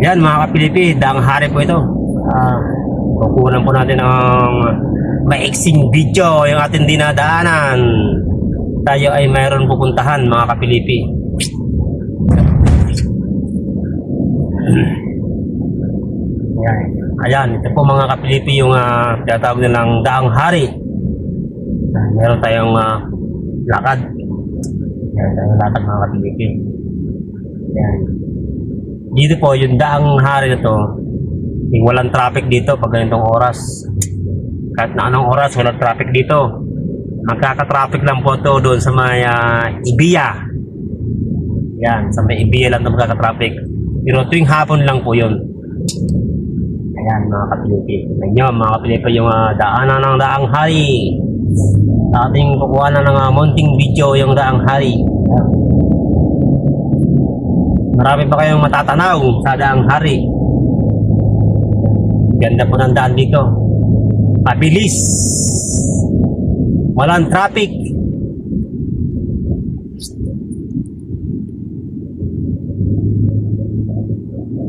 Yan mga kapilipi, daang hari po ito. Ah, kukunan po natin ng maiksing video yung ating dinadaanan. Tayo ay mayroon pupuntahan mga kapilipi. Ayan. Ayan, ito po mga kapilipi yung uh, tinatawag nilang daang hari. Meron tayong ah, lakad. Meron tayong lakad mga kapilipi. Ayan. Dito po, yung daang hari na to, yung walang traffic dito pag ganitong oras. Kahit na anong oras, walang traffic dito. Magkaka-traffic lang po to doon sa may ah, Ibiya. Yan, sa may Ibiya lang ito magkaka-traffic. Pero tuwing hapon lang po yun. Ayan mga kapilipi. Tignan nyo mga kapilipi yung ah, daanan ng daang hari. Sa ating kukuha na ng ah, munting video yung daang hari. Ayan. Marami pa kayong matatanaw sa daang hari. Ganda po ng daan dito. Mabilis. Walang traffic.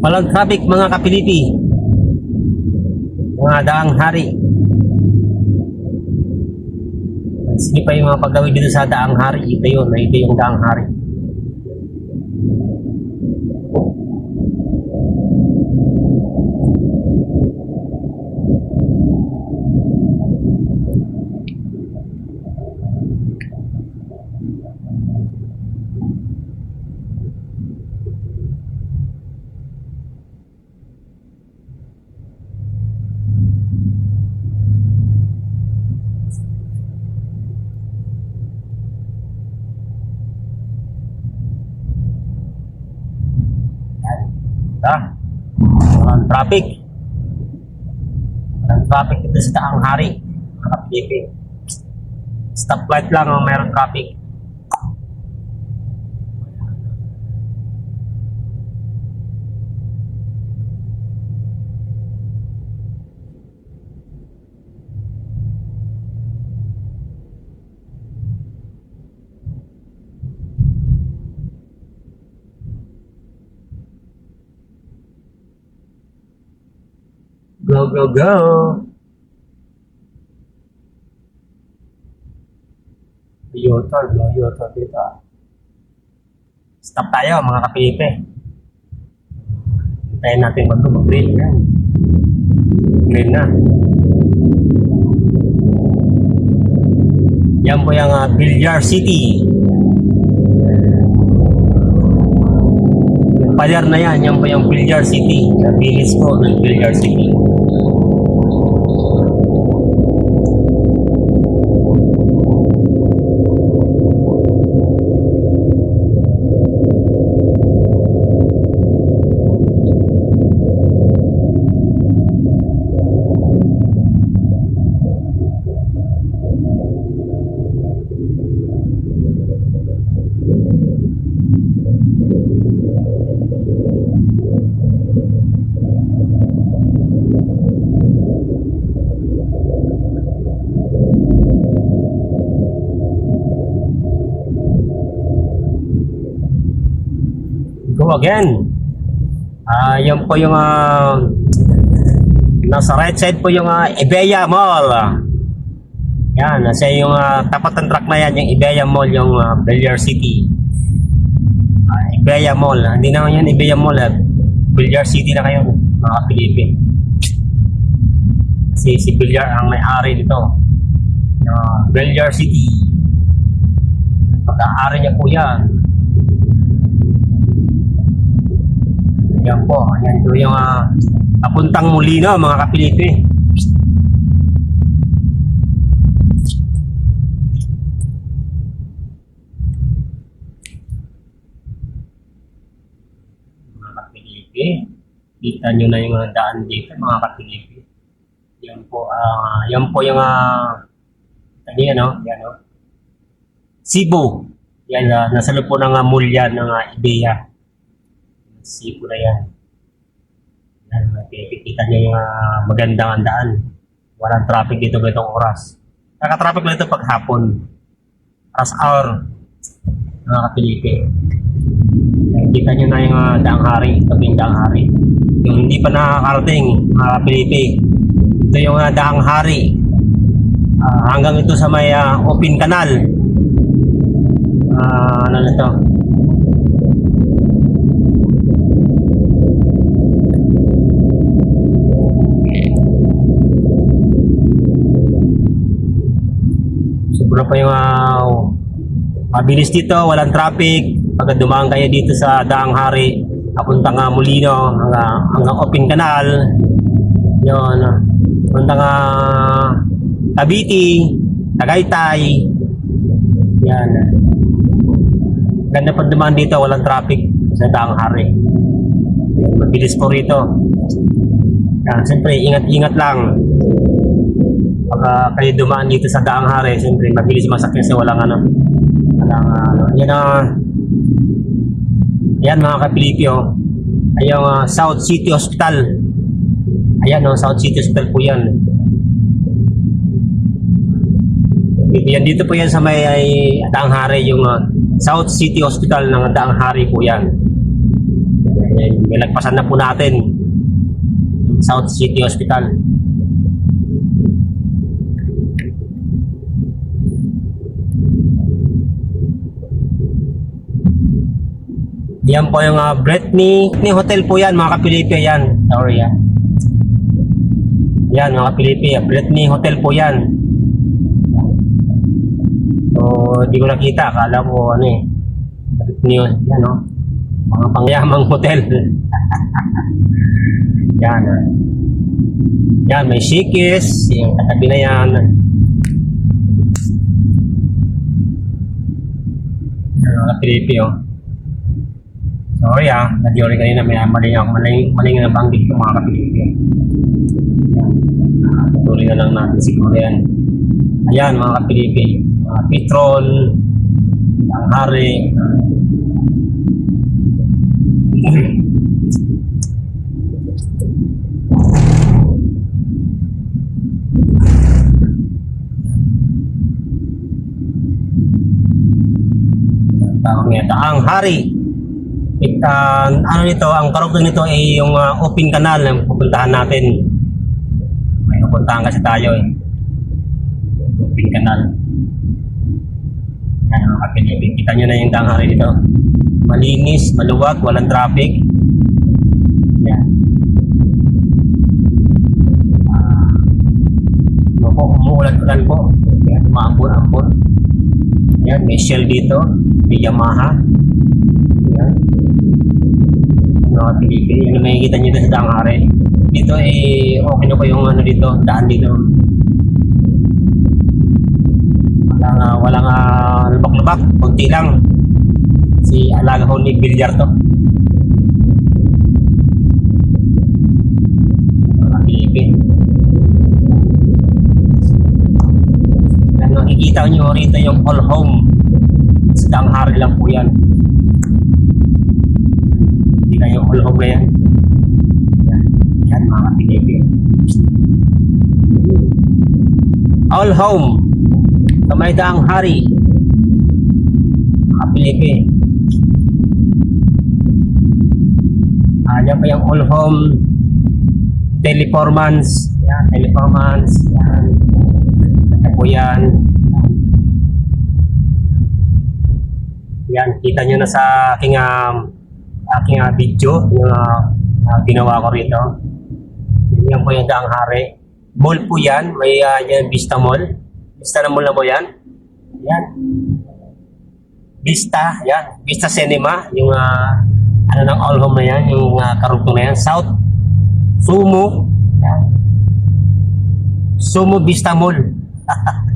Walang traffic mga kapilipi. Mga daang hari. Sige pa yung mga paggawin dito sa daang hari. Ito yun. Ito yung daang hari. Ha? Walang traffic. Walang traffic dito sa daang hari. Mga kapilipi. Stoplight lang ang mayroong traffic. Go, go, go! Yotor, no? Yotor dito. ah. Stop tayo mga kapilipi. Hintayin natin bago mag-green yan. Green na. Yan po yung uh, Billiard City. Yung palyar na yan, yan po yung Billiard City. Nabilis ko ng Billiard City. Go again. Ah, yan po yung ah, nasa right side po yung uh, Ibeya Mall. Yan, nasa yung ah, tapat ng truck na yan, yung Ibeya Mall, yung uh, Belier City. Ah, Ibeya Mall. Ah, Hindi naman yan Ibeya Mall. Ah. Belier City na kayo, mga Pilipin. Kasi si Belier ang may-ari nito. Yung Belier City. Pag-aari niya po yan. Yan po, yan po yung uh, papuntang Molino mga kapilipi. Mga kapilipi, kita nyo na yung daan dito mga kapilipi. Yan po, ah yan po yung uh, ano yan, no? Yan, no? Cebu. Yan, uh, nasa loob po ng uh, mulya ng uh, Ideya. Sipo na yan. Yan, makikita niyo yung ah, magandang daan. Walang traffic dito ganitong oras. Naka-traffic lang ito pag hapon. Rush hour. Mga kapilipi. Kita nyo na yung uh, daang hari, ito yung daang hari. Yung hindi pa nakakarating, mga kapilipi. Ito yung uh, daang hari. Ah, hanggang ito sa may ah, open canal. Ah, ano na to? Pa yung uh, mabilis dito, walang traffic. Pag dumaan kayo dito sa Daang Hari, papunta nga Molino, hanggang, hanggang Open Canal. Yun. Punta nga Cavite, Tagaytay. Yan. Ganda pag dumaan dito, walang traffic sa Daang Hari. Mabilis po rito. Yan, siyempre, ingat-ingat lang. Pag ah, kayo dumaan dito sa Daang Hari, siyempre, mabilis masakyan sa walang ano. Walang ano. Yan ang Ayan mga kapilipyo. Ayong ah, South City Hospital. Ayan no, South City Hospital po yan. Dito yan dito po yan sa may ay, Daang Hari yung ah, South City Hospital ng Daang Hari po yan. Ayan, may nagpasan na po natin. Yung South City Hospital. Yan po yung uh, Britney, Britney Hotel po yan, mga kapilipi yan. Sorry yan. Yan, mga kapilipi. Britney Hotel po yan. So, di ko nakita. Akala ko ano eh. Britney, yan no. Mga pangyamang hotel. yan. ah. Yan, may Shikis. Yung katabi na yan. Yan, mga kapilipi oh. Sorry ah, na-diori kanina may mali ako, mali, mali nga nabanggit ko mga kapilipin. Ah, tutuloy na lang natin siguro yan. Ayan mga kapilipin, mga petrol, ang hari. Ang Tawag nito, ang hari. Ah, ano nito, ang karugtong nito ay yung ah, open canal na pupuntahan natin. May pupuntahan kasi tayo eh. Open canal. Yan mga pinipig. Kita nyo na yung tanghari dito. Malinis, maluwag, walang traffic. Yan. Ah, ano po, umuulan-ulan po. Yan, maambon-ambon. Ayan, may Shell dito. May Yamaha. Ayan. Mga Pilipino. Yung makikita nyo dito sa Danghari. Dito eh, okay na po yung ano dito, daan dito. Walang, uh, walang uh, lubak-lubak. Kunti lang. Si Alaga ho ni Bilyar to. Mga Pilipino. Yan, nakikita nyo rito yung all home. Sa Danghari lang po yan. Yung all home na yan. Yan, mga Pilipino. All home. Kamay daang hari. Mga Pilipino. Ah, yan pa yung all home teleperformance. Yan, teleperformance. Yan. Po yan. Yan, kita nyo na sa aking um, aking uh, video yung uh, uh, ginawa ko rito. Yan po yung daang hari. Mall po yan. May uh, yan, Vista Mall. Vista na mall na po yan. Yan. Vista, yan. Vista Cinema. Yung uh, ano ng all home na yan. Yung uh, karugtong na yan. South Sumo. Yan. Sumo Vista Mall.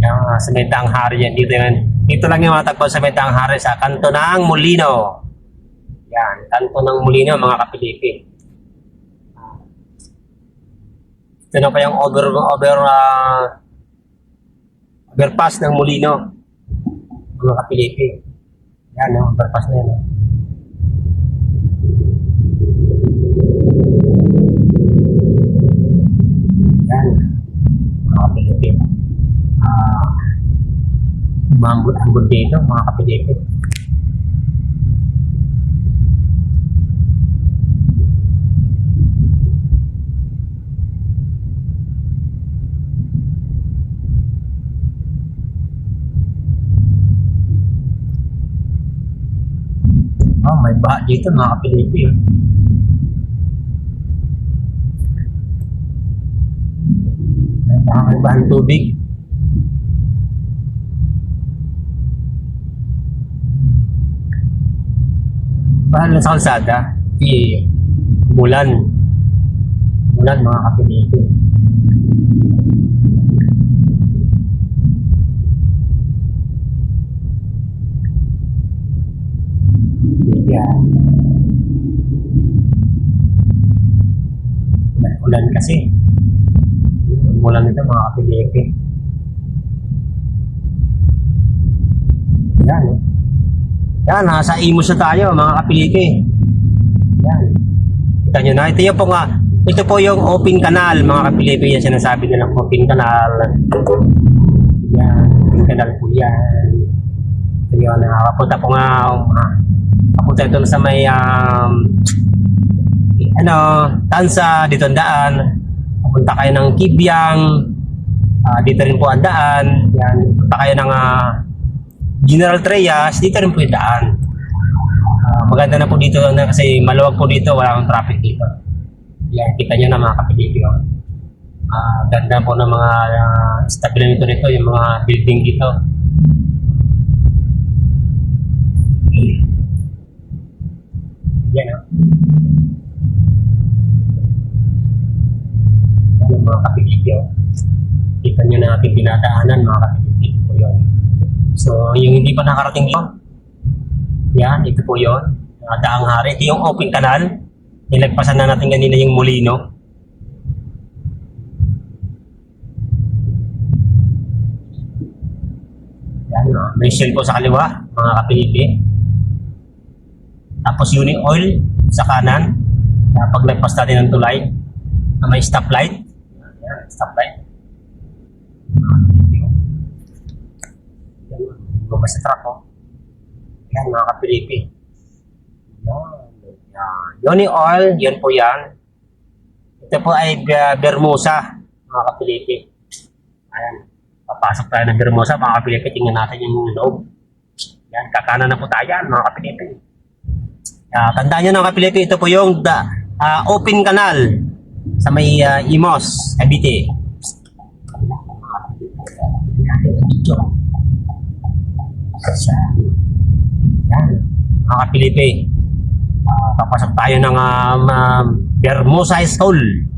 Yan, uh, sa may daang hari yan. Dito yan. Dito lang yung matagpo sa may daang hari sa kanto ng Molino. Yan, kanto ng Molino mga kapilipi. Ito na pa yung over, over, ah, overpass ng Molino. Mga kapilipi. Yan, no, overpass na yan. No? Yan, mga kapilipi. Ah, umambot-ambot dito, mga kapilipi. May baha dito mga kapilipi. oh. May baha ng tubig. Lang sa kalsada. Di, bulan. Bulan mga kapilipi. Ulan, ulan kasi. Ulan nito mga kapilipi. Yan. oh. Yan, nasa Imus na tayo mga kapilipi. Yan. Kita nyo na. Ito yung po nga. Ito po yung open canal mga kapilipi. Yan sinasabi nilang open canal. Yan. Open canal po yan. Ito yun. Nakapunta po nga. Um, Papunta ito sa may um, ano, Tansa, dito ang daan. Papunta kayo ng Kibyang. ah, dito rin po ang daan. Yan, punta kayo ng ah, General Trias, dito rin po yung daan. Ah, maganda na po dito na kasi maluwag po dito, wala akong traffic dito. Yan, kita nyo na mga kapilipyo. Ah, ganda po ng mga uh, establishment nito, yung mga building dito. Dinadaanan mga kapilipyo po yun. So, yung hindi pa nakarating dito, yan, ito po yun. Uh, Daang Hari. Ito yung open canal. Nilagpasan na natin kanina yung mulino. Yan, uh, may shell po sa kaliwa, mga kapilipi. Tapos unit oil sa kanan. Uh, pag nagpas natin ng tulay, na may stoplight. Yan, stoplight. Mga kapilipi. oh. Yan, lumabas sa truck, oh. Yan, mga kapilipi. Yan. Yan. Yoni oil, yan po yan. Ito po ay uh, Bermusa, mga kapilipi. Ayan. Papasok tayo ng Bermusa, mga kapilipi. Tingnan natin yung loob. Yan, kakana na po tayo mga kapilipi. Uh, tandaan nyo ng kapilipi, ito po yung da, ah, open canal sa may ah, Imos, Cavite. Yan, mga kapilipi. Ah, papasok tayo ng um, um, Bermusa School.